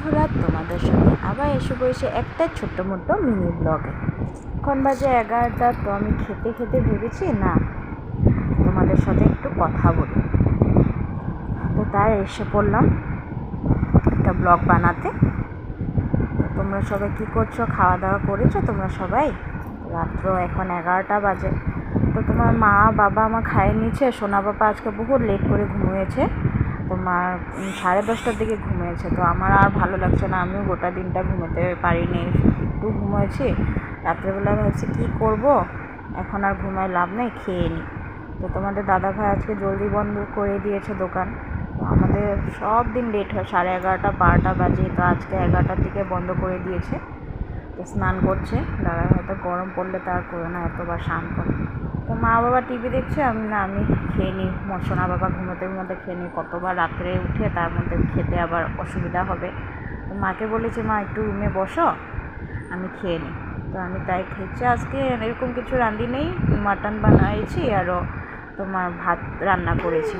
বন্ধুরা তোমাদের সাথে আবার এসে বসে একটা ছোট্ট মোট্ট মিনি ব্লগে। এখন বাজে এগারোটা, তো আমি খেতে খেতে ভেবেছি, না, তোমাদের সাথে একটু কথা বলি। তো তাই এসে পড়লাম একটা ব্লগ বানাতে। তোমরা সবাই কী করছ? খাওয়া দাওয়া করেছ তোমরা সবাই? রাত্র এখন এগারোটা বাজে। তো তোমার মা, বাবা আমার খাইয়ে নিয়েছে। সোনা বাবা আজকে বহু লেট করে ঘুমিয়েছে। তোমার উম, সাড়ে দশটার দিকে ঘুমিয়েছে। তো আমার আর ভালো লাগছে না আমিও গোটা দিনটা ঘুমোতে পারিনি। একটু ঘুমিয়েছি রাত্রেবেলা ভাবছি কী করব? এখন আর ঘুমায় লাভ নেই খেয়ে নিই তো তোমাদের দাদা ভাই আজকে জলদি বন্ধ করে দিয়েছে দোকান। তো আমাদের সব দিন লেট হয় সাড়ে এগারোটা বারোটা বাজে। তো আজকে এগারোটার দিকে বন্ধ করে দিয়েছে। স্নান করছে। দাদা হয়তো গরম পড়লে তার করে না, এতবার স্নান করে। তো মা বাবা টিভি দেখছে, আমি না, আমি খেয়ে নিই। সোনা বাবা ঘুমোতে ঘুমোতে খেয়ে নিই। কতবার রাত্রে উঠে তার মধ্যে খেতে আবার অসুবিধা হবে। তো মাকে বলেছি, মা, একটু রুমে বসো, আমি খেয়ে নিই। তো আমি তাই খেয়েছি। আজকে এরকম কিছু রাঁধি নেই, মাটন বানাইছি আরও তোমার ভাত রান্না করেছি।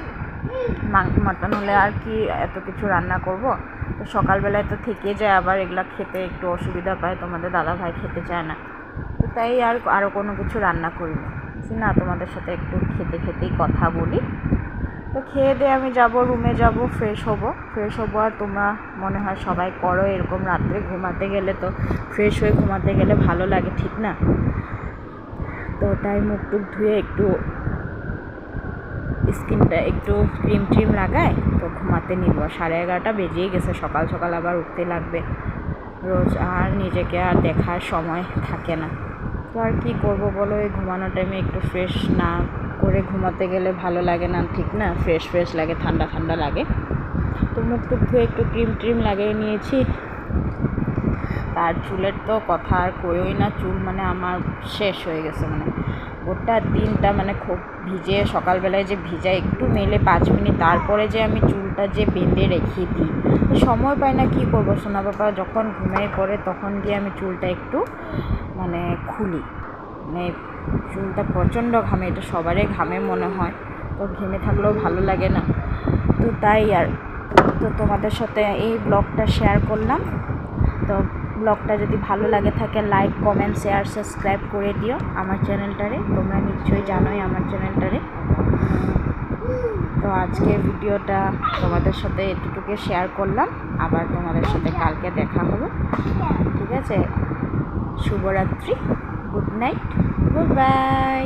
মাটন হলে আর কি এত কিছু রান্না করব? তো সকালবেলায় তো থেকে যায় আবার এগুলো খেতে একটু অসুবিধা পায় তোমাদের দাদা ভাই খেতে চায় না। তো তাই আর আরও কোনো কিছু রান্না করিনি। বলছি, না তোমাদের সাথে একটু খেতে খেতেই কথা বলি। তো খেয়ে দিয়ে আমি যাব রুমে যাব ফ্রেশ হব। ফ্রেশ হব আর তোমরা মনে হয় সবাই করো এরকম রাত্রে ঘুমাতে গেলে তো ফ্রেশ হয়ে ঘুমাতে গেলে ভালো লাগে ঠিক না? তো তাই মুখ টুক ধুয়ে একটু স্কিনটা একটু ক্রিম ট্রিম লাগায়, তো ঘুমাতে নিব। সাড়ে এগারোটা বেজেই গেছে, সকাল সকাল আবার উঠতে লাগবে। রোজ আর নিজেকে আর দেখার সময় থাকে না। তো আর কী করব বলো, এই ঘুমানো টাইমে একটু ফ্রেশ না করে ঘুমাতে গেলে ভালো লাগে না, ঠিক না? ফ্রেশ ফ্রেশ লাগে, ঠান্ডা ঠান্ডা লাগে। তো মুখ টুক ধুয়ে একটু ক্রিম ট্রিম লাগিয়ে নিয়েছি। তার চুলের তো কথা আর কইই না, চুল মানে আমার শেষ হয়ে গেছে মানে। গোটা দিনটা মানে খুব ভিজে, সকালবেলায় যে ভিজা একটু মেলে পাঁচ মিনিট, তারপরে যে আমি চুলটা যে বেঁধে রেখে দিই, তো সময় পাই না কী করব? সোনা বাবা যখন ঘুমিয়ে পড়ে তখন গিয়ে আমি চুলটা একটু মানে খুলি। মানে চুলটা প্রচণ্ড ঘামে, এটা সবারই ঘামে মনে হয়, তো ঘেমে থাকলেও ভালো লাগে না। তো তাই আর, তো তোমাদের সাথে এই ব্লগটা শেয়ার করলাম। তো ব্লগটা যদি ভালো লাগে থাকে লাইক কমেন্ট শেয়ার সাবস্ক্রাইব করে দিও আমার চ্যানেলটারে। তোমরা নিশ্চয়ই জানোই আমার চ্যানেলটারে। তো আজকে ভিডিওটা তোমাদের সাথে এতটুকু শেয়ার করলাম। আবার তোমাদের সাথে কালকে দেখা হবে ঠিক আছে? শুভরাত্রি। Good night good bye